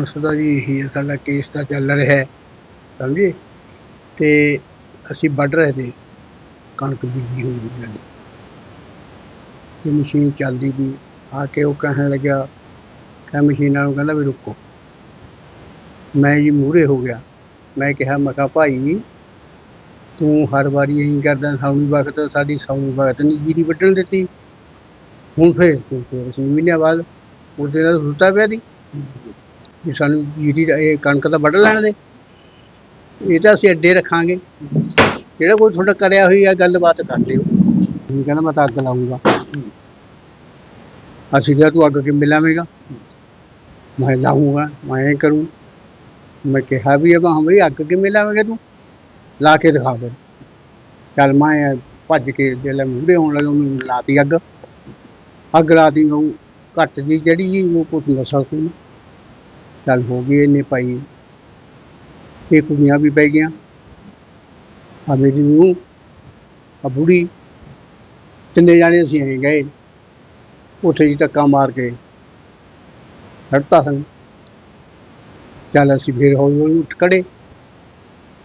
Licence ਦਾ ਜੀ ਇਹੀ ਹੈ, ਸਾਡਾ ਕੇਸ ਤਾਂ ਚੱਲ ਰਿਹਾ ਹੈ, ਸਮਝੇ? ਤੇ ਅਸੀਂ ਵੱਢ ਰਹੇ ਤੇ ਕਣਕ ਬੀਜੀ ਹੋਈ ਸੀ ਸਾਡੀ ਮਸ਼ੀਨ ਚੱਲਦੀ ਵੀ ਆ ਕੇ ਉਹ ਕਹਿਣ ਲੱਗਿਆ ਕਿ ਮਸ਼ੀਨਾਂ ਨੂੰ ਕਹਿੰਦਾ ਵੀ ਰੁਕੋ। ਮੈਂ ਜੀ ਮੂਹਰੇ ਹੋ ਗਿਆ। ਮੈਂ ਕਿਹਾ, ਮੈਂ ਭਾਈ, ਤੂੰ ਹਰ ਵਾਰੀ ਇਹੀ ਕਰਦਾ ਸਾਉਣੀ ਵਕਤ ਸਾਡੀ ਸਾਉਣੀ ਵਕਤ ਨਹੀਂ ਜੀਰੀ ਵੱਢਣ ਦਿੱਤੀ। ਹੁਣ ਫੇਰ ਤੂੰ ਫੇਰ ਅਸੀਂ ਮਹੀਨਿਆਂ ਬਾਅਦ ਉਹਦੇ ਨਾਲ ਸੁੱਤਾ ਪਿਆ ਦੀ? ਵੀ ਸਾਨੂੰ ਜੀਰੀ ਦਾ ਇਹ ਕਣਕ ਦਾ ਵੱਢ ਲੈਣ ਦੇ, ਇਹ ਤਾਂ ਅਸੀਂ ਅੱਡੇ ਰੱਖਾਂਗੇ। ਜਿਹੜਾ ਕੋਈ ਤੁਹਾਡਾ ਕਰਿਆ ਹੋਈ ਆ, ਗੱਲਬਾਤ ਕਰ ਲਿਓ। ਉਹ ਕਹਿੰਦਾ ਮੈਂ ਤਾਂ ਅੱਗ ਲਾਉਂਗਾ ਅਸੀਂ ਕਿਹਾ ਤੂੰ ਅੱਗ ਕਿਵੇਂ ਲਾਵੇਂਗਾ ਮੈਂ ਲਾਉਂਗਾ ਮੈਂ ਇਹ ਕਰੂੰ। ਮੈਂ ਕਿਹਾ ਵੀ ਇਹ ਹਾਂ ਬਈ ਅੱਗ ਕਿਵੇਂ ਲਾਵੇਂਗਾ ਤੂੰ? ਲਾ ਕੇ ਦਿਖਾ ਫਿਰ। ਚੱਲ ਮੈਂ ਭੱਜ ਕੇ ਜਿਹੜਾ ਮੂਹਰੇ ਆਉਣ ਲੱਗਾ, ਉਹਨੂੰ ਲਾਤੀ ਅੱਗ। ਅੱਗ ਲਾਤੀ, ਉਹ ਘੱਟ ਜੀ ਜਿਹੜੀ ਜੀ, ਉਹ ਕੁਝ ਨਸਲ ਸੀ। ਚੱਲ ਹੋ ਗਏ ਇਹਨੇ ਪਾਈ ਇਹ ਕੁੜੀਆਂ ਵੀ ਪੈ ਗਈਆਂ। ਆ ਮੇਰੀ ਨੂੰ ਆ ਬੁੜੀ, ਤਿੰਨੇ ਜਾਣੇ ਅਸੀਂ ਐਂ ਗਏ। ਉੱਥੇ ਜੀ ਧੱਕਾ ਮਾਰ ਕੇ ਹਟਤਾ ਸਾਨੂੰ। ਚੱਲ ਅਸੀਂ ਫਿਰ ਹੌਲੀ ਹੌਲੀ ਉੱਠ ਖੜੇ।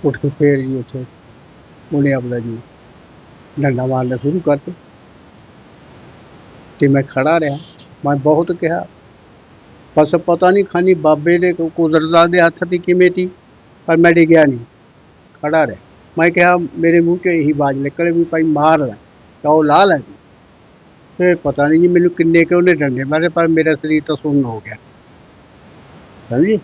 ਉੱਠ ਕੇ ਫੇਰ ਜੀ ਉੱਥੇ ਉਹਨੇ ਆਪਣਾ ਜੀ ਡੰਡਾ ਮਾਰਨਾ ਸ਼ੁਰੂ ਕਰਤੇ। ਤੇ ਮੈਂ ਖੜਾ ਰਿਹਾ। ਮੈਂ ਬਹੁਤ ਕਿਹਾ ਬਸ ਪਤਾ ਨਹੀਂ ਖਾਨੀ ਬਾਬੇ ਦੇ ਕੁਦਰਤ ਦੇ ਹੱਥ ਦੀ ਕਿਵੇਂ ਤੀ ਪਰ ਮੈਂ ਡਿੱਗਿਆ ਨਹੀਂ ਖੜਾ ਰਿਹਾ। ਮੈਂ ਕਿਹਾ ਮੇਰੇ ਮੂੰਹ 'ਚ ਇਹੀ ਆਵਾਜ਼ ਨਿਕਲੇ ਵੀ ਭਾਈ ਮਾਰ ਲੈ ਤਾਂ ਉਹ ਲਾ ਲੈ। ਫਿਰ ਪਤਾ ਨਹੀਂ ਜੀ ਮੈਨੂੰ ਕਿੰਨੇ ਕਿ ਉਹਨੇ ਡੰਡੇ ਮਾਰੇ ਪਰ ਮੇਰਾ ਸਰੀਰ ਤਾਂ ਸੁੰਨ ਹੋ ਗਿਆ। ਸਮਝੀ?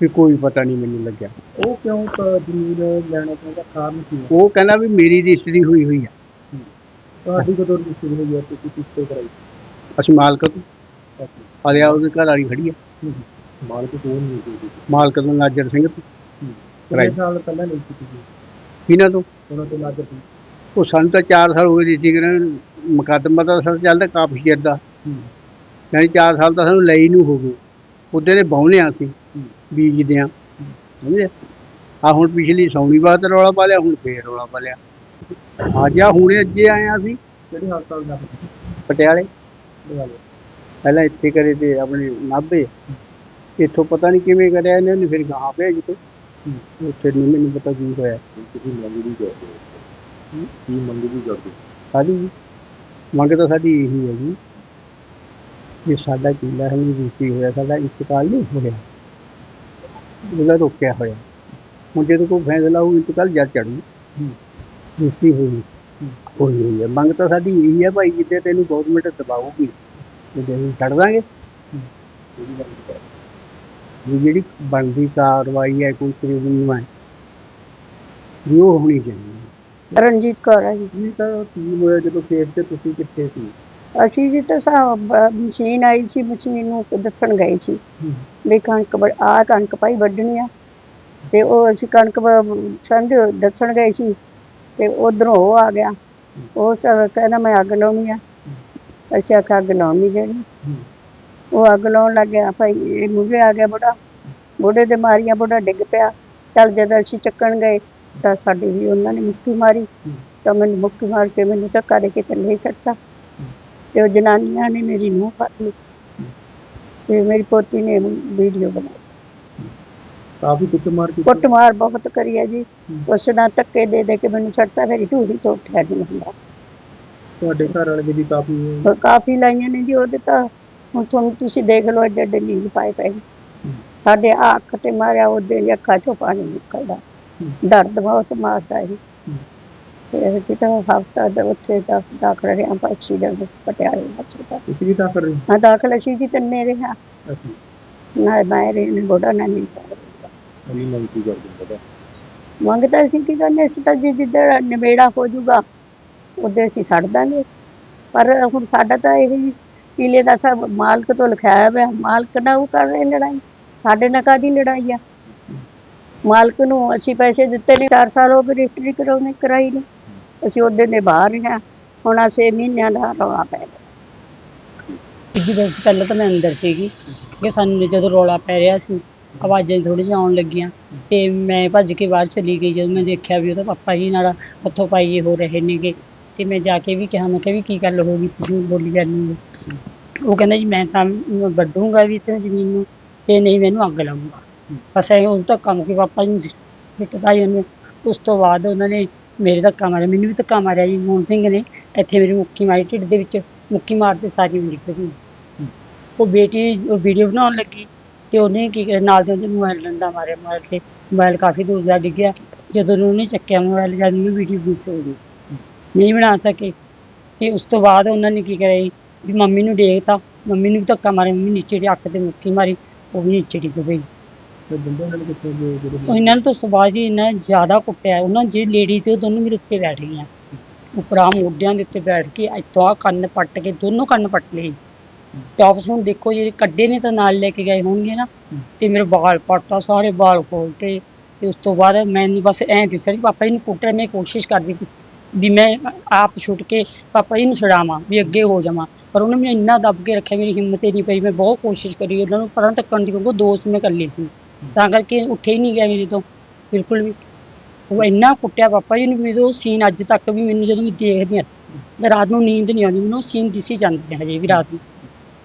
ਵੀ ਕੋਈ ਪਤਾ ਨਹੀਂ ਮੈਨੂੰ ਲੱਗਿਆ। ਉਹ ਕਿਉਂ ਕ- ਜ਼ਮੀਨ ਲੈਣਾ ਚਾਹੁੰਦਾ ਕਾਰਨ ਕੀ ਹੈ ਉਹ ਕਹਿੰਦਾ ਵੀ ਮੇਰੀ ਰਜਿਸਟਰੀ ਹੋਈ ਹੋਈ ਆ। ਤੁਹਾਡੀ ਕਦੋਂ ਰਜਿਸਟਰੀ ਹੋਈ ਹੈ ਤੁਸੀਂ ਕਿਸ ਤੇ ਕਰਾਈ? ਅਸੀਂ ਮਾਲਕ ਤੋਂ। ਆਲਿਆ ਉਹਦੇ ਘਰ ਵਾਲੀ ਖੜੀ ਆ। ਮਾਲਕ ਕੋਲ ਨਹੀਂ ਮਾਲਕ ਤੋਂ ਨਾਜਰ ਸਿੰਘ। ਕਿੰਨੇ. ਸਾਲ ਪਹਿਲਾਂ ਨਹੀਂ ਕੀਤੀ ਸੀ ਇਹਨਾਂ ਤੋਂ। ਉਹਨਾਂ ਤੋਂ ਲੱਗ ਪਈ ਉਹ ਸਾਨੂੰ ਤਾਂ 4 ਸਾਲ ਹੋ ਗਏ ਰਜਿਸਟਰੀ ਕਰਨ ਮੁਕੱਦਮਾ ਤਾਂ ਸਰ ਚੱਲਦਾ ਕਾਫੀ ਚਿਰ ਦਾ। ਯਾਨੀ 4 ਸਾਲ ਤਾਂ ਸਾਨੂੰ ਲਈ ਨੂੰ ਹੋ ਗਏ। ਉਹਦੇ ਦੇ ਬਾਉਨੇ ਆ ਸੀ ਬੀਜਦੇ ਆ ਸਮਝੇ? ਆ ਹੁਣ ਪਿਛਲੀ ਸੌਣੀ ਬਾਤ ਰੌਲਾ ਪਾ ਲਿਆ ਹੁਣ ਫੇਰ ਰੌਲਾ ਪਾ ਲਿਆ ਅੱਜ ਆ ਹੁਣੇ ਅੱਜੇ ਆਏ ਆ ਅਸੀਂ। ਕਿਹੜੇ ਹਸਪਤਾਲ ਦਾ ਪਟਿਆਲੇ। ਪਹਿਲਾਂ ਇੱਥੇ ਕਰੇ ਤੇ ਆਪਣੇ ਨਾਭੇ ਇੱਥੋਂ ਪਤਾ ਨਹੀਂ ਕਿਵੇਂ ਕਰਿਆ ਇਹਨੇ ਉਹਨੇ ਫਿਰ ਗਾਹਾਂ ਭੇਜ ਕੇ ਉੱਥੇ ਨਹੀਂ ਮੈਨੂੰ ਪਤਾ ਕੀ ਹੋਇਆ। ਤੁਸੀਂ ਮੰਗ ਵੀ ਕਰਦੇ ਕੀ ਮੰਗ ਵੀ ਕਰਦੇ ਸਾਡੀ ਜੀ ਮੰਗ ਤਾਂ ਸਾਡੀ ਇਹੀ ਹੈ ਜੀ ਕਿ ਸਾਡਾ ਕਿਲਾ ਹੈ ਜੀ ਰੁਕੀ ਹੋਇਆ ਸਾਡਾ ਇੰਤਕਾਲ ਨਹੀਂ ਹੋਇਆ। ਉਹਦਾ ਰੋਕਿਆ ਹੋਇਆ। ਹੁਣ ਜਦੋਂ ਕੋਈ ਫੈਸਲਾ ਉਹ ਇੰਤਕਾਲ ਜਦ ਚੜੂ ਰੁਕੀ ਹੋਈ। ਹੋਈ ਹੋਈ ਹੈ। ਮੰਗ ਤਾਂ ਸਾਡੀ ਇਹੀ ਹੈ ਭਾਈ ਜਿੱਦੇ ਤੈਨੂੰ ਗਵਰਨਮੈਂਟ ਦਬਾਊਗੀ। ਤੇ ਅਸੀਂ ਛੱਡ ਦਾਂਗੇ। ਵੀ ਜਿਹੜੀ ਬਣਦੀ ਕਾਰਵਾਈ ਹੈ ਕੋਈ ਕਾਨੂੰਨ ਹੈ ਵੀ ਉਹ ਹੋਣੀ ਚਾਹੀਦੀ ਹੈ। ਰਣਜੀਤ ਕੌਰ ਹੈ ਜੀ। ਕੀ ਤਾਂ ਕੀ ਹੋਇਆ ਜਦੋਂ ਕੇਸ ਤੇ ਤੁਸੀਂ ਕਿੱਥੇ ਸੀ? ਅਸੀਂ ਜੀ ਤਾਂ ਸਾ ਬ- ਮਸ਼ੀਨ ਆਈ ਸੀ ਮਸ਼ੀਨ ਨੂੰ ਦੱਸਣ ਗਏ ਸੀ। ਵੀ ਕਣਕ ਆਹ ਕਣਕ ਭਾਈ ਵੱਢਣੀ ਆ। ਤੇ ਉਹ ਅਸੀਂ ਕਣਕ ਵ- ਦੱਸਣ ਗਏ ਸੀ। ਤੇ ਉਧਰੋਂ ਉਹ ਆ ਗਿਆ। ਉਹ ਕਹਿੰਦਾ ਮੈਂ ਅੱਗ ਲਾਉਣੀ ਆ। ਅਸੀਂ ਆਖਿਆ ਅੱਗ ਲਾਉਣੀ ਜਿਹੜੀ ਉਹ ਅੱਗ ਲਾਉਣ ਲੱਗ ਗਿਆ ਭਾਈ ਇਹ ਮੂਹਰੇ ਆ ਗਿਆ ਬੁੜਾ ਬੁੜੇ ਦੇ ਮਾਰੀਆਂ ਬੁੜਾ ਡਿੱਗ ਪਿਆ। ਚੱਲ ਜਦੋਂ ਅਸੀਂ ਚੱਕਣ ਗਏ ਤਾਂ ਸਾਡੇ ਵੀ ਉਹਨਾਂ ਨੇ ਮੁੱਕੀ ਮਾਰੀ। ਤਾਂ ਮੈਨੂੰ ਮੁੱਕੀ ਮਾਰ ਕੇ ਮੈਨੂੰ ਧੱਕਾ ਦੇ ਕੇ ਥੱਲੇ ਛੱਡਤਾ। ਤੇ ਉਹ ਜਨਾਨੀਆਂ ਨੇ ਮੇਰੀ ਮੂੰਹ ਫੜ ਲਈ। ਤੇ ਮੇਰੀ ਪੋਤੀ ਨੇ ਵੀਡੀਓ ਬਣਾਈ। ਕਾਫੀ ਕੁੱਟ ਮਾਰ ਕੀਤੀ। ਕੁੱਟਮਾਰ ਬਹੁਤ ਕਰੀ ਹੈ ਜੀ। ਉਸ ਨਾਲ ਧੱਕੇ ਦੇ ਦੇ ਕੇ ਮੈਨੂੰ ਛੱਡਤਾ ਮੇਰੀ ਢੂਹੀ ਤੋਂ ਉੱਠਿਆ ਨਹੀਂ ਹੁੰਦਾ। ਤੁਹਾਡੇ ਘਰ ਵਾਲੇ ਦੀ ਵੀ ਕਾਫੀ ਉਹ ਕਾਫੀ ਲਾਈਆਂ ਨੇ ਜੀ ਉਹਦੇ ਤਾਂ ਹੁਣ ਤੁਹਾਨੂੰ ਤੁਸੀਂ ਦੇਖ ਲਓ ਐਡੇ ਐਡੇ ਲੀਲ ਪਾਏ ਪਏ ਨੇ। ਸਾਡੇ ਆਹ ਅੱਖ ਤੇ ਮਾਰਿਆ ਉਹਦੇ ਦੀ ਅੱਖਾਂ ਚੋਂ ਪਾਣੀ ਨਿਕਲਦਾ। ਦਰਦ ਬਹੁਤ ਮਾਰਦਾ ਜੀ ਤੇ ਅਸੀਂ ਤਾਂ ਹਫਤਾ ਦਾ ਉੱਥੇ ਦਾ ਦਾਖਲ ਰਿਹਾ ਪਾਛੀ ਦਾ ਪਟਿਆਲੇ ਹਸਪਤਾਲ ਤੁਸੀਂ ਵੀ ਤਾਂ ਕਰ ਰਹੇ ਹਾਂ? ਦਾਖਲ ਸੀ ਜੀ ਤਿੰਨੇ ਰਿਹਾ ਅਸੀਂ ਨਾ ਮੈਂ ਰਹੇ ਨੇ ਗੋਡਾ ਨਾ ਨਹੀਂ ਅਲੀ ਮੰਗ ਕੀ ਕਰਦੇ ਪਤਾ ਮੰਗਦਾ ਸੀ ਕਿ ਕਹਿੰਦੇ ਅਸੀਂ ਤਾਂ ਜੀ ਜਿੱਦਾਂ ਨਿਬੇੜਾ ਹੋ ਜਾਊਗਾ ਉਹਦੇ ਅਸੀਂ ਛੱਡ ਦਾਂਗੇ। ਪਰ ਹੁਣ ਸਾਡਾ ਤਾਂ ਇਹ ਹੀ ਕਿਲੇ ਦਾ ਸਭ ਮਾਲਕ ਤੋਂ ਲਿਖਾਇਆ ਹੋਇਆ, ਮਾਲਕ ਨਾਲ ਉਹ ਕਰ ਰਹੇ ਲੜਾਈ। ਸਾਡੇ ਨਾਲ ਕਾਦੀ ਲੜਾਈ ਆ? ਮਾਲਕ ਨੂੰ ਅਸੀਂ ਪੈਸੇ ਦਿੱਤੇ ਨੇ 4 ਸਾਲ ਹੋ ਗਏ ਰਜਿਸਟਰੀ ਕਰਾਉਣੇ, ਕਰਾਈ ਨੇ। ਅਸੀਂ ਉਹਦੇ ਦੇ ਬਾਹਰ ਹਾਂ ਹੁਣ ਆ 6 ਮਹੀਨਿਆਂ ਦਾ ਰੌਲਾ ਪੈ ਗਿਆ। ਜੀ, ਬਸ ਪਹਿਲਾਂ ਤਾਂ ਮੈਂ ਅੰਦਰ ਸੀਗੀ, ਕਿ ਸਾਨੂੰ ਜਦੋਂ ਰੌਲਾ ਪੈ ਰਿਹਾ ਸੀ, ਆਵਾਜ਼ਾਂ ਥੋੜੀ ਜਿਹੀ ਆਉਣ ਲੱਗੀਆਂ। ਤੇ ਮੈਂ ਭੱਜ ਕੇ ਬਾਹਰ ਚਲੀ ਗਈ, ਜਦੋਂ ਮੈਂ ਦੇਖਿਆ ਵੀ ਉਹਦਾ ਪਾਪਾ ਜੀ ਨਾਲ ਹੱਥੋਂ ਪਾਈਏ ਹੋ ਰਹੇ ਨੇਗੇ। ਤੇ ਮੈਂ ਜਾ ਕੇ ਵੀ ਕਿਹਾ, ਮੈਂ ਕਿਹਾ ਵੀ ਕੀ ਗੱਲ ਹੋ ਗਈ, ਤੁਸੀਂ ਬੋਲੀ ਜਾਂਦੇ ਹੋ। ਉਹ ਕਹਿੰਦਾ ਜੀ, ਮੈਂ ਤਾਂ ਵੱਢੂੰਗਾ ਵੀ ਤੇ ਜ਼ਮੀਨ ਨੂੰ ਤੇ ਨਹੀਂ ਮੈਨੂੰ ਅੱਗ ਲਾਉਂਗਾ ਬਸ ਇਹ ਉਦੋਂ ਤੱਕ ਕੰਮ ਕਿ ਪਾਪਾ ਜੀ ਨੂੰ ਪਿੱਟਦਾ ਹੀ ਉਹਨੇ। ਉਸ ਤੋਂ ਬਾਅਦ ਉਹਨਾਂ ਨੇ ਮੇਰੇ ਧੱਕਾ ਮਾਰਿਆ, ਮੈਨੂੰ ਵੀ ਧੱਕਾ ਮਾਰਿਆ ਜੀ, ਮੋਹਨ ਸਿੰਘ ਨੇ। ਇੱਥੇ ਮੇਰੀ ਮੁੱਕੀ ਮਾਰੀ, ਢਿੱਡ ਦੇ ਵਿੱਚ ਮੁੱਕੀ ਮਾਰਦੇ ਸਾਰੀ ਉਮਰ ਨਿਕਲ ਉਹ ਬੇਟੀ ਉਹ ਵੀਡੀਓ ਬਣਾਉਣ ਲੱਗੀ ਤੇ ਉਹਨੇ ਕੀ ਕਰਿਆ, ਨਾਲ ਦੇ ਉਹਦੇ ਮੋਬਾਈਲ ਡੰਡਾ ਮਾਰਿਆ, ਮੋਬਾਈਲ ਤੇ ਮੋਬਾਈਲ ਕਾਫੀ ਦੂਰ ਜਾ ਡਿੱਗਿਆ। ਜਦੋਂ ਉਹਨੇ ਚੱਕਿਆ ਮੋਬਾਈਲ, ਜਦ ਨੂੰ ਵੀਡੀਓ ਮਿਸ ਹੋ ਗਈ। ਨਹੀਂ ਬਣਾ ਸਕੇ। ਤੇ ਉਸ ਤੋਂ ਬਾਅਦ ਉਹਨਾਂ ਨੇ ਕੀ ਕਰਿਆ ਜੀ, ਵੀ ਮੰਮੀ ਨੂੰ ਦੇਖਤਾ। ਮੰਮੀ ਨੂੰ ਵੀ ਧੱਕਾ ਮਾਰਿਆ। ਮੰਮੀ ਨੀਚੇ ਦੀ ਅੱਖ ਤੇ ਮੁੱਕੀ ਮਾਰੀ। ਉਹ ਵੀ ਨੀਚੇ ਡਿੱਗ ਪਈ। ਤੇ ਬੰਦੇ ਨਾਲ ਕਿੱਥੇ ਗਏ ਉਹ ਜਿਹੜੇ ਇਹਨਾਂ ਨੂੰ ਤਾਂ ਉਸ ਤੋਂ ਬਾਅਦ ਜੀ ਇਹਨਾਂ ਜ਼ਿਆਦਾ ਕੁੱਟਿਆ। ਉਹਨਾਂ ਜੇ ਲੇਡੀ ਤੇ ਉਹ ਦੋਨੋਂ ਮੇਰੇ ਉੱਤੇ ਬੈਠ ਗਈਆਂ। ਉੱਪਰਾਂ ਮੋਢਿਆਂ ਦੇ ਉੱਤੇ ਬੈਠ ਕੇ ਇੱਥੋਂ ਆਹ ਕੰਨ ਪੱਟ ਕੇ ਦੋਨੋਂ ਕੰਨ ਪੱਟ ਲਏ ਟੌਪਸ ਹੁਣ ਦੇਖੋ ਜਿਹੜੇ ਕੱਢੇ ਨੇ ਤਾਂ ਨਾਲ ਲੈ ਕੇ ਗਏ ਹੋਣਗੇ ਨਾ। ਤੇ ਮੇਰੇ ਵਾਲ ਪੱਟਾ ਸਾਰੇ ਵਾਲ ਖੋਲਤੇ। ਤੇ ਉਸ ਤੋਂ ਬਾਅਦ ਮੈਨੂੰ ਬਸ ਐਂ ਦਿਸ ਰਿਹਾ ਸੀ ਪਾਪਾ ਜੀ ਨੂੰ ਕੁੱਟਣ ਮੈਂ ਕੋਸ਼ਿਸ਼ ਕਰਦੀ ਸੀ ਵੀ ਮੈਂ ਆਪ ਛੁੱਟ ਕੇ ਪਾਪਾ ਜੀ ਨੂੰ ਛੁਡਾਵਾਂ, ਵੀ ਅੱਗੇ ਹੋ ਜਾਵਾਂ। ਪਰ ਉਹਨੇ ਮੈਨੂੰ ਇੰਨਾ ਦੱਬ ਕੇ ਰੱਖਿਆ, ਮੇਰੀ ਹਿੰਮਤ ਹੀ ਨਹੀਂ ਪਈ। ਮੈਂ ਬਹੁਤ ਕੋਸ਼ਿਸ਼ ਕਰੀ, ਉਹਨਾਂ ਨੂੰ ਪਤਾ ਤੱਕਣ ਦੀ, ਕਿਉਂਕਿ ਦੋਸਤ ਮੈਂ ਇਕੱਲੀ ਸੀ। ਤਾਂ ਕਰਕੇ ਉੱਠੇ ਹੀ ਨਹੀਂ ਗਿਆ ਮੇਰੇ ਤੋਂ। ਬਿਲਕੁਲ ਵੀ। ਉਹ ਇੰਨਾ ਕੁੱਟਿਆ ਪਾਪਾ ਜੀ ਨੂੰ ਮੇਰੇ ਉਹ ਸੀਨ ਅੱਜ ਤੱਕ ਵੀ ਮੈਨੂੰ ਜਦੋਂ ਵੀ ਦੇਖਦੀ ਹਾਂ ਤਾਂ ਰਾਤ ਨੂੰ ਨੀਂਦ ਨਹੀਂ ਆਉਂਦੀ, ਮੈਨੂੰ ਉਹ ਸੀਨ ਦਿਸੀ ਜਾਂਦੇ ਨੇ ਹਜੇ ਵੀ ਰਾਤ ਨੂੰ।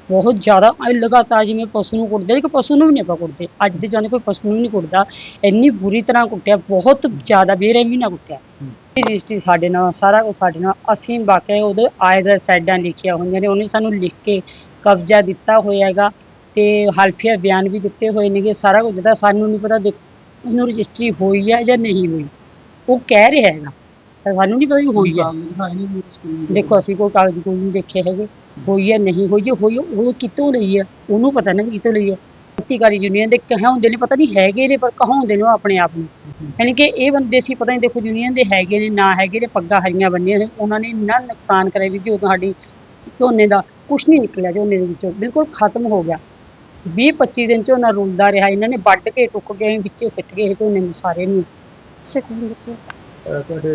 ਬਹੁਤ ਜ਼ਿਆਦਾ ਲਗਾਤਾਰ ਜਿਵੇਂ ਪਸ਼ੂ ਨੂੰ ਕੁੱਟਦੇ ਕਿ ਪਸ਼ੂ ਨੂੰ ਵੀ ਨਹੀਂ ਆਪਾਂ ਕੁੱਟਦੇ। ਅੱਜ ਦੇ ਜਾਣੇ ਕੋਈ ਪਸ਼ੂ ਨੂੰ ਨਹੀਂ ਕੁੱਟਦਾ। ਇੰਨੀ ਬੁਰੀ ਤਰ੍ਹਾਂ ਕੁੱਟਿਆ ਬਹੁਤ ਜ਼ਿਆਦਾ ਬੇਰਹਿਮੀ ਨਾਲ ਕੁੱਟਿਆ। ਰਜਿਸਟਰੀ ਸਾਡੇ ਨਾਲ ਸਾਰਾ ਕੁਝ ਸਾਡੇ ਨਾਲ ਅਸੀਂ ਵਾਕਿਆ ਉਹਦੇ ਆਏ ਦਾ ਸਾਈਡਾਂ ਲਿਖੀਆਂ ਹੋਈਆਂ ਨੇ ਉਹਨੇ ਸਾਨੂੰ ਲਿਖ ਕੇ ਕਬਜ਼ਾ ਦਿੱਤਾ ਹੋਇਆ ਹੈਗਾ ਤੇ ਹਲਫੀਆ ਬਿਆਨ ਵੀ ਦਿੱਤੇ ਹੋਏ ਨੇਗੇ ਸਾਰਾ ਕੁਝ ਦਿੱਤਾ। ਸਾਨੂੰ ਨਹੀਂ ਪਤਾ ਉਹਨੂੰ ਰਜਿਸਟਰੀ ਹੋਈ ਹੈ ਜਾਂ ਨਹੀਂ ਹੋਈ। ਉਹ ਕਹਿ ਰਿਹਾ ਹੈਗਾ। ਪਰ ਸਾਨੂੰ ਨਹੀਂ ਪਤਾ ਹੋਈ ਹੈ ਦੇਖੋ ਅਸੀਂ ਕੋਈ ਕਾਗਜ਼ ਕੋਈ ਨਹੀਂ ਦੇਖੇ ਹੈਗੇ। ਹੋਈ ਹੈ ਨਹੀਂ ਹੋਈ ਜੇ ਹੋਈ ਉਹ ਕਿਤੋਂ ਲਈ ਹੈ ਉਹਨੂੰ ਪਤਾ ਨਾ ਵੀ ਕਿਤੋਂ ਲਈ ਹੈ ਖੇਤੀਕਾਰੀ ਯੂਨੀਅਨ ਦੇ ਕਹਾਉਂਦੇ ਨੇ ਪਤਾ ਨਹੀਂ ਹੈਗੇ ਨੇ ਪਰ ਕਹਾਉਂਦੇ ਨੇ ਉਹ ਆਪਣੇ ਆਪ ਨੂੰ। ਯਾਨੀ ਕਿ ਇਹ ਬੰਦੇ ਸੀ ਪਤਾ ਨਹੀਂ ਦੇਖੋ ਯੂਨੀਅਨ ਦੇ ਹੈਗੇ ਨੇ ਨਾ ਹੈਗੇ ਨੇ ਪੱਗਾਂ ਹਰੀਆਂ ਬੰਨੀਆਂ ਨੇ ਉਹਨਾਂ ਨੇ ਇੰਨਾ ਨੁਕਸਾਨ ਕਰਿਆ ਵੀ ਜੋ ਸਾਡੀ ਝੋਨੇ ਦਾ ਕੁਛ ਨਹੀਂ ਨਿਕਲਿਆ ਝੋਨੇ ਦੇ ਵਿੱਚੋਂ ਬਿਲਕੁਲ ਖਤਮ ਹੋ ਗਿਆ। 20 25 ਦਿਨ ਝੋਨਾ ਰੁਲਦਾ ਰਿਹਾ ਇਹਨਾਂ ਨੇ ਵੱਢ ਕੇ ਟੁੱਕ ਗਏ ਵਿੱਚੇ ਸਿੱਟ ਗਏ ਝੋਨੇ ਨੂੰ ਸਾਰੇ ਨੂੰ। ਸਕੂਲ ਦੇ ਤੁਹਾਡੇ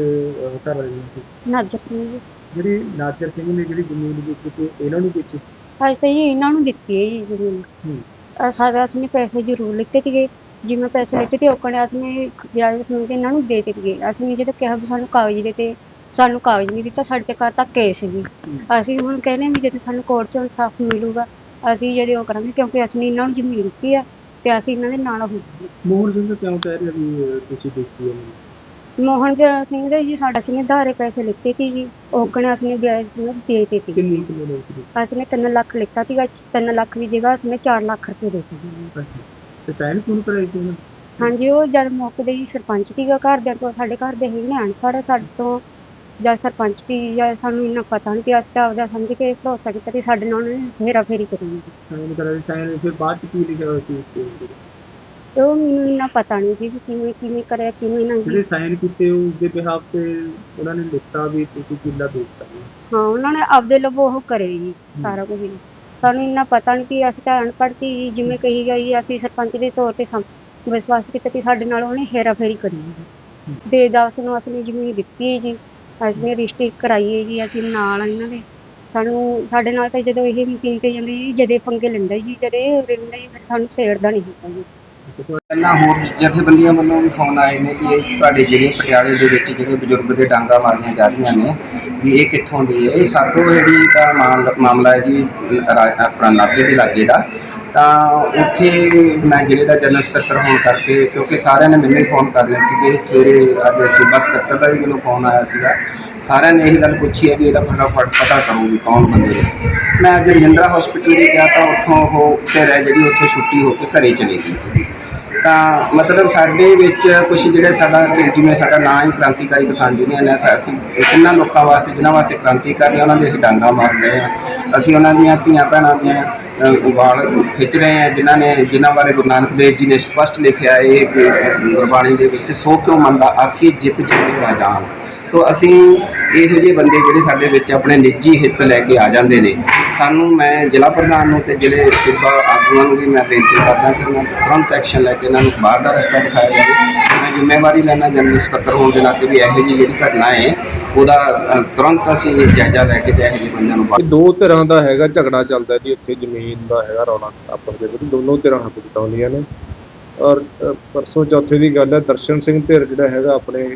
ਘਰ ਵਾਲੇ ਨੇ ਨਾਜਰ ਸਿੰਘ ਜੀ। ਜਿਹੜੀ ਨਾਜਰ ਸਿੰਘ ਨੇ ਜਿਹੜੀ ਜ਼ਮੀਨ ਵਿੱਚ ਤੇ ਇਹਨਾਂ ਨੂੰ ਵੇਚੀ ਅੱਜ ਤਾਂ ਜੀ ਇਹਨਾਂ ਨੂੰ ਦਿੱਤੀ ਹੈ ਜੀ ਜ਼ਮੀਨ। ਹੂੰ। ਅਹ ਸਾਡਾ ਅਸੀਂ ਪੈਸੇ ਜ਼ਰੂਰ ਲਿੱਤੇ ਸੀਗੇ। ਜਿਵੇਂ ਪੈਸੇ ਲਿੱਤੇ ਤੇ ਔਕਣੇ ਅਸੀਂ ਵਿਆਜ ਸਮੇਂ ਤੇ ਇਹਨਾਂ ਨੂੰ ਦੇ ਦਿੱਤੇ ਅਸੀਂ ਨੇ ਜਦੋਂ ਕਿਹਾ ਵੀ ਸਾਨੂੰ ਕਾਗਜ਼ ਦੇ ਤੇ ਸਾਨੂੰ ਕਾਗਜ਼ ਨਹੀਂ ਦਿੱਤਾ ਸਾਡੇ ਤੇ ਘਰ ਤੱਕ ਕੇਸ ਜੀ ਅਸੀਂ ਹੁਣ ਕਹਿੰਦੇ ਹਾਂ ਵੀ ਜਦੋਂ ਸਾਨੂੰ ਕੋਰਟ ਚੋਂ ਇਨਸਾਫ ਮਿਲੂਗਾ ਅਸੀਂ ਜਦੋਂ ਉਹ ਕਰਾਂਗੇ ਕਿਉਂਕਿ ਅਸੀਂ ਇਹਨਾਂ ਨੂੰ ਜ਼ਮੀਨ ਦਿੱਤੀ ਆ ਤੇ ਅਸੀਂ ਇਹਨਾਂ ਦੇ ਨਾਲ ਹੋਵਾਂਗੇ ਮੋਹਨ ਸਿੰਘ ਕਿਉਂ ਕਹਿ ਰਿਹਾ ਵੀ ਅਹ, ਤੁਸੀਂ ਵੇਚੀ ਹੈ ਜੀ- ਸਿੰਘ ਦੇ ਜੀ ਸਾਡਾ ਅਸੀਂ ਨੇ ਧਾਰੇ ਪੈਸੇ ਲਿੱਤੇ ਸੀ ਜੀ। ਔਕਣੇ ਅਸੀਂ ਨੇ ਵਿਆਜ ਸਮੇਂ ਦੇ ਦਿੱਤੇ ਸੀ। ਕਿੰਨੀ ਨੇ ਅਸੀਂ ਨੇ 3 ਲੱਖ ਲਿੱਤਾ ਸੀਗਾ 3 ਲੱਖ ਦੀ ਜਗ੍ਹਾ ਅਸੀਂ ਨੇ 4 ਲੱਖ ਰੁਪਏ ਦੇ ਦਿੱਤੇ ਤੇ ਸਾਈਨ ਕਿਉਂ ਕਰਾਈ ਸੀ ਉਹਨਾਂ? ਨੇ? ਹਾਂਜੀ ਉਹ ਜਦ ਮੁੱਕਦੇ ਜੀ ਸਰਪੰਚ ਸੀਗਾ ਘਰਦਿਆਂ ਤੋਂ ਸਾਡੇ ਘਰ ਦੇ ਹੈਗੇ ਨੇ ਅਨਪੜ੍ਹ ਸਾਡੇ ਤੋਂ। ਜਦ ਸਰਪੰਚ ਦੀ ਜਾਂ ਸਾਨੂੰ ਇੰਨਾ ਪਤਾ ਨਹੀਂ ਕਿ ਅਸੀਂ ਤਾਂ ਆਪਦਾ ਸਮਝ ਕੇ ਭਰੋਸਾ ਕੀਤਾ ਤੇ ਸਾਡੇ ਨਾਲ ਉਹਨੇ ਹੇਰਾ ਫੇਰੀ ਕਰੀ ਜੀ ਸਾਈਨ ਕਰਾਈ ਸਾਈਨ ਫਿਰ ਬਾਅਦ ਚ ਕੀ ਲਿਖਿਆ ਹੋਇਆ ਸੀ ਉਸ ਤੇ? ਤੇ ਉਹ ਮੈਨੂੰ ਇੰਨਾ ਪਤਾ ਨਹੀਂ ਸੀ ਵੀ ਕਿਵੇਂ ਕਿਵੇਂ ਕਰਿਆ ਕਿਵੇਂ ਨਹੀਂ। ਜਿਹੜੇ ਸਾਈਨ ਕੀਤੇ ਉਸ ਦੇ ਬਿਹਾਫ ਤੇ ਉਹਨਾਂ ਨੇ ਲਿਖਤਾ ਵੀ ਤੁਸੀਂ ਕਿੱਲਾ ਵੇਚਤਾ ਹਾਂ? ਉਹਨਾਂ ਨੇ ਆਪਦੇ ਲਵੋ ਉਹ ਕਰੇ ਜੀ ਸਾਰਾ ਕੁਝ ਹੀ। ਸਾਨੂੰ ਇੰਨਾ ਪਤਾ ਨਹੀਂ ਕਿ ਅਸੀਂ ਤਾਂ ਅਨਪੜ੍ਹ ਸੀ ਜੀ, ਜਿਵੇਂ ਕਹੀ ਗਈ ਅਸੀਂ ਸਰਪੰਚ ਦੇ ਤੌਰ ਤੇ ਸਮ ਵਿਸ਼ਵਾਸ ਕੀਤਾ ਕਿ ਸਾਡੇ ਨਾਲ ਉਹਨੇ ਹੇਰਾ ਫੇਰੀ ਕਰੀ ਜੀ। ਦੇ ਦਸ ਨੂੰ ਅਸੀਂ ਜ਼ਮੀਨ ਦਿੱਤੀ ਹੈ ਜੀ ਅਸੀਂ ਕਰਾਈ ਹੈ ਜੀ ਅਸੀਂ ਨਾਲ ਆ ਇਹਨਾਂ ਦੇ। ਸਾਨੂੰ ਸਾਡੇ ਨਾਲ ਤਾਂ ਜਦੋਂ ਇਹ ਮਸ਼ੀਨ ਤੇ ਜਾਂਦੇ ਜੀ ਜਦੇ ਪੰਗੇ ਲੈਂਦਾ ਜੀ ਜਦੇ ਰਹਿੰਦਾ ਜੀ ਫਿਰ ਸਾਨੂੰ ਸੇੜਦਾ ਨਹੀਂ ਹੁੰਦਾ ਜੀ ਪਹਿਲਾਂ ਹੋਰ ਜਥੇਬੰਦੀਆਂ ਵੱਲੋਂ ਵੀ ਫੋਨ ਆਏ ਨੇ ਕਿ ਇਹ ਤੁਹਾਡੇ ਜ਼ਿਲ੍ਹੇ ਪਟਿਆਲੇ ਦੇ ਵਿੱਚ ਜਿਹੜੇ ਬਜ਼ੁਰਗ ਦੇ ਡਾਂਗਾ ਮਾਰੀਆਂ ਜਾ ਰਹੀਆਂ ਨੇ, ਵੀ ਇਹ ਕਿੱਥੋਂ ਦੀ ਹੈ ਇਹ ਸਾਡੋ ਜਿਹੜੀ ਦਾ ਮਾਮਲ- ਮਾਮਲਾ ਹੈ ਜੀ, ਰਾ- ਆਪਣਾ ਨਾਭੇ ਦੇ ਲਾਗੇ ਦਾ। ਤਾਂ ਉੱਥੇ ਮੈਂ ਜ਼ਿਲ੍ਹੇ ਦਾ ਜਨਰਲ ਸਕੱਤਰ ਹੋਣ ਕਰਕੇ, ਕਿਉਂਕਿ ਸਾਰਿਆਂ ਨੇ ਮੈਨੂੰ ਹੀ ਫੋਨ ਕਰਨੇ ਸੀਗੇ ਸਵੇਰੇ ਅੱਜ ਸੂਬਾ ਸਕੱਤਰ ਦਾ ਵੀ ਮੈਨੂੰ ਫੋਨ ਆਇਆ ਸੀਗਾ। ਸਾਰਿਆਂ ਨੇ ਇਹ ਗੱਲ ਪੁੱਛੀ ਹੈ ਵੀ ਇਹਦਾ ਫਟਾਫਟ ਪਤਾ ਕਰੋ ਵੀ ਕੌਣ ਬੰਦੇ ਨੇ। ਮੈਂ ਅੱਜ ਰਜਿੰਦਰਾ ਹਸਪੀਟਲ ਵੀ ਗਿਆ ਤਾਂ ਉੱਥੋਂ ਉਹ ਫਿਰ ਹੈ ਜਿਹੜੀ ਉੱਥੇ ਛੁੱਟੀ ਹੋ ਕੇ ਘਰੇ ਚਲੀ ਗਈ ਸੀ। ਤਾਂ ਮਤਲਬ ਸਾਡੇ ਵਿੱਚ ਕੁਝ ਜਿਹੜੇ ਸਾਡਾ ਜਿਵੇਂ ਸਾਡਾ ਨਾਂ ਹੀ ਕ੍ਰਾਂਤੀਕਾਰੀ ਕਿਸਾਨ ਯੂਨੀਅਨ ਹੈ ਅਸੀਂ ਇਹਨਾਂ ਲੋਕਾਂ ਵਾਸਤੇ ਜਿਨ੍ਹਾਂ ਵਾਸਤੇ ਕ੍ਰਾਂਤੀਕਾਰੀ ਆ, ਉਹਨਾਂ ਦੇ ਅਸੀਂ ਡਾਂਗਾ ਮਾਰ ਰਹੇ ਹਾਂ ਅਸੀਂ ਉਹਨਾਂ ਦੀਆਂ ਧੀਆਂ ਭੈਣਾਂ ਦੀਆਂ ਵਾਲ ਖਿੱਚ ਰਹੇ ਹਾਂ ਜਿਨ੍ਹਾਂ ਨੇ ਜਿਨ੍ਹਾਂ ਬਾਰੇ ਗੁਰੂ ਨਾਨਕ ਦੇਵ ਜੀ ਨੇ ਸਪਸ਼ਟ ਲਿਖਿਆ ਇਹ ਗੁਰਬਾਣੀ ਦੇ ਵਿੱਚ ਸੋ ਕਿਉਂ ਮੰਦਾ ਆਖੀ ਜਿੱਤ ਜਿਵੇਂ ਰਾਜਾਨ ਸੋ ਅਸੀਂ ਇਹੋ ਜਿਹੇ ਬੰਦੇ ਜਿਹੜੇ ਸਾਡੇ ਵਿੱਚ ਆਪਣੇ ਨਿੱਜੀ ਹਿੱਤ ਲੈ ਕੇ ਆ ਜਾਂਦੇ ਨੇ। ਸਾਨੂੰ ਮੈਂ ਜ਼ਿਲ੍ਹਾ ਪ੍ਰਧਾਨ ਨੂੰ ਤੇ ਜ਼ਿਲ੍ਹੇ ਸੂਬਾ ਆਗੂਆਂ ਨੂੰ ਵੀ ਮੈਂ ਬੇਨਤੀ ਕਰਦਾ ਕਿ ਉਹਨਾਂ ਤੁਰੰਤ ਐਕਸ਼ਨ ਲੈ ਕੇ ਇਹਨਾਂ ਨੂੰ ਬਾਹਰ ਦਾ ਰਸਤਾ ਦਿਖਾਇਆ ਜਾਵੇ। ਮੈਂ ਜ਼ਿੰਮੇਵਾਰੀ ਲੈਣਾ ਜਨਰਲ ਸਕੱਤਰ ਹੋਣ ਦੇ ਨਾਤੇ ਵੀ ਇਹੋ ਜਿਹੀ ਜਿਹੜੀ ਘਟਨਾ ਹੈ, ਉਹਦਾ ਤੁਰੰਤ ਅਸੀਂ ਜਾਇਜ਼ਾ ਲੈ ਕੇ ਤੇ ਇਹੋ ਜਿਹੇ ਬੰਦਿਆਂ ਨੂੰ ਬਾਹਰ ਦੋ ਤਰ੍ਹਾਂ ਦਾ ਹੈਗਾ ਝਗੜਾ ਚੱਲਦਾ ਜੀ, ਉੱਥੇ ਜ਼ਮੀਨ ਦਾ ਹੈਗਾ ਰੌਲਾ ਆਪਸ ਦੇ ਵਿੱਚ। ਦੋਨੋਂ ਧਿਰਾਂ ਹੱਥ ਜਤਾਉਂਦੀਆਂ ਨੇ। ਔਰ ਪਰਸੋਂ ਚੌਥੇ ਦੀ ਗੱਲ ਹੈ, ਦਰਸ਼ਨ ਸਿੰਘ ਧਿਰ ਜਿਹੜਾ ਹੈਗਾ ਆਪਣੇ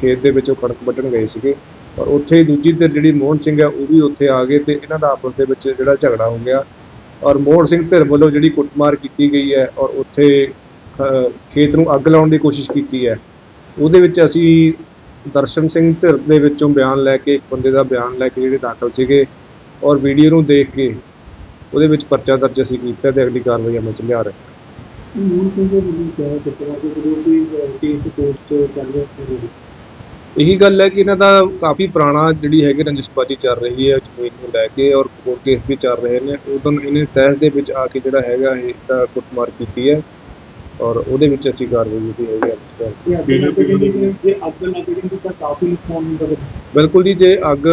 ਖੇਤ ਦੇ ਵਿੱਚੋਂ ਕਣਕ ਵੱਢਣ ਗਏ ਸੀਗੇ ਔਰ ਉੱਥੇ ਹੀ ਦੂਜੀ ਧਿਰ ਜਿਹੜੀ ਮੋਹਨ ਸਿੰਘ ਹੈ ਉਹ ਵੀ ਉੱਥੇ ਆ ਗਏ ਤੇ ਇਹਨਾਂ ਦਾ ਆਪਸ ਦੇ ਵਿੱਚ ਜਿਹੜਾ ਝਗੜਾ ਹੋ ਗਿਆ। ਔਰ ਮੋਹਨ ਸਿੰਘ ਧਿਰ ਵੱਲੋਂ ਜਿਹੜੀ ਕੁੱਟਮਾਰ ਕੀਤੀ ਗਈ ਹੈ ਔਰ ਉੱਥੇ ਖੇਤ ਨੂੰ ਅੱਗ ਲਾਉਣ ਦੀ ਕੋਸ਼ਿਸ਼ ਕੀਤੀ ਹੈ। ਉਹਦੇ ਵਿੱਚ ਅਸੀਂ ਦਰਸ਼ਨ ਸਿੰਘ ਧਿਰ ਦੇ ਵਿੱਚੋਂ ਬਿਆਨ ਲੈ ਕੇ, ਇੱਕ ਬੰਦੇ ਦਾ ਬਿਆਨ ਲੈ ਕੇ ਜਿਹੜੇ ਦਾਖਲ ਸੀਗੇ ਔਰ ਵੀਡੀਓ ਨੂੰ ਦੇਖ ਕੇ ਉਹਦੇ ਵਿੱਚ ਪਰਚਾ ਦਰਜ ਅਸੀਂ ਕੀਤਾ ਤੇ ਅਗਲੀ ਕਾਰਵਾਈ ਅਮਲ ਚ ਲਿਆ ਰਹੇ ਇਹੀ ਗੱਲ ਹੈ ਕਿ ਇਹਨਾਂ ਦਾ ਕਾਫੀ ਪੁਰਾਣਾ ਜਿਹੜੀ ਹੈਗੀ ਰੰਜਿਸ਼ਬਾਜੀ ਚੱਲ ਰਹੀ ਹੈ ਜ਼ਮੀਨ ਨੂੰ ਲੈ ਕੇ ਔਰ ਕੋਰਟ ਕੇਸ ਵੀ ਚੱਲ ਰਹੇ ਨੇ। ਉਦੋਂ ਇਹਨੇ ਤਹਿਸ ਦੇ ਵਿੱਚ ਆ ਕੇ ਜਿਹੜਾ ਹੈਗਾ ਇਹ ਤਾਂ ਕੁੱਟਮਾਰ ਕੀਤੀ ਹੈ ਔਰ ਉਹਦੇ ਵਿੱਚ ਅਸੀਂ ਕਾਰਵਾਈ ਜਿਹੜੀ ਹੈਗੀ ਅੱਜ ਬਿਲਕੁਲ ਜੀ ਜੇ ਅੱਗ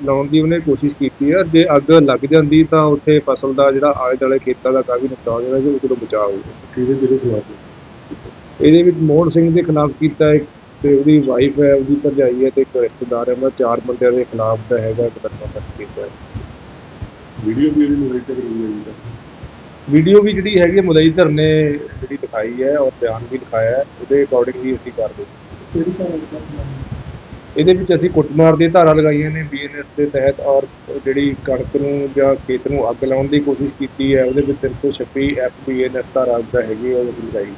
ਲਾਉਣ ਦੀ ਉਹਨੇ ਕੋਸ਼ਿਸ਼ ਕੀਤੀ ਹੈ ਜੇ ਅੱਗ ਲੱਗ ਜਾਂਦੀ ਤਾਂ ਉੱਥੇ ਫਸਲ ਦਾ ਜਿਹੜਾ ਆਲੇ ਦੁਆਲੇ ਖੇਤਾਂ ਦਾ ਕਾਫੀ ਨੁਕਸਾਨ ਹੋਣਾ ਸੀ ਉਹ ਚਲੋ ਬਚਾਅ ਹੋਊਗਾ ਇਹਦੇ ਵਿੱਚ ਮੋਹਨ ਸਿੰਘ ਦੇ ਖਿਲਾਫ ਕੀਤਾ ਹੈ ਤੇ ਉਹਦੀ ਵਾਈਫ ਹੈ ਉਹਦੀ ਭਰਜਾਈ ਹੈ ਤੇ ਇੱਕ ਰਿਸ਼ਤੇਦਾਰ ਹੈ ਉਹਨਾਂ ਚਾਰ ਬੰਦਿਆਂ ਦੇ ਖਿਲਾਫ ਦਾ ਹੈਗਾ ਮੁਕੱਦਮਾ ਦਰਜ ਕੀਤਾ ਹੈ ਵੀਡੀਓ ਵੀ ਮੋਬਾਈਲ ਤੇ ਰਹੀ ਹੈ। ਵੀਡੀਓ ਵੀ ਜਿਹੜੀ ਹੈਗੀ ਮੁਦਈ ਧਰ ਨੇ ਜਿਹੜੀ ਦਿਖਾਈ ਹੈ ਔਰ ਬਿਆਨ ਵੀ ਲਿਖਾਇਆ ਹੈ ਉਹਦੇ ਅਕੋਰਡਿੰਗ ਹੀ ਅਸੀਂ ਕਰਦੇ ਇਹਦੇ ਵਿੱਚ ਅਸੀਂ ਕੁੱਟਮਾਰ ਦੀ ਧਾਰਾ ਲਗਾਈਆਂ ਨੇ ਬੀਐਨਐਸ ਦੇ ਤਹਿਤ ਔਰ ਜਿਹੜੀ ਕਣਕ ਨੂੰ ਜਾਂ ਖੇਤ ਨੂੰ ਅੱਗ ਲਾਉਣ ਦੀ ਕੋਸ਼ਿਸ਼ ਕੀਤੀ ਹੈ ਉਹਦੇ ਵਿੱਚ 326 ਐਫ ਬੀਐਨਐਸ ਧਾਰਾ ਦਾ ਹੈਗੀ ਉਹ ਅਸੀਂ ਲਗਾਈ।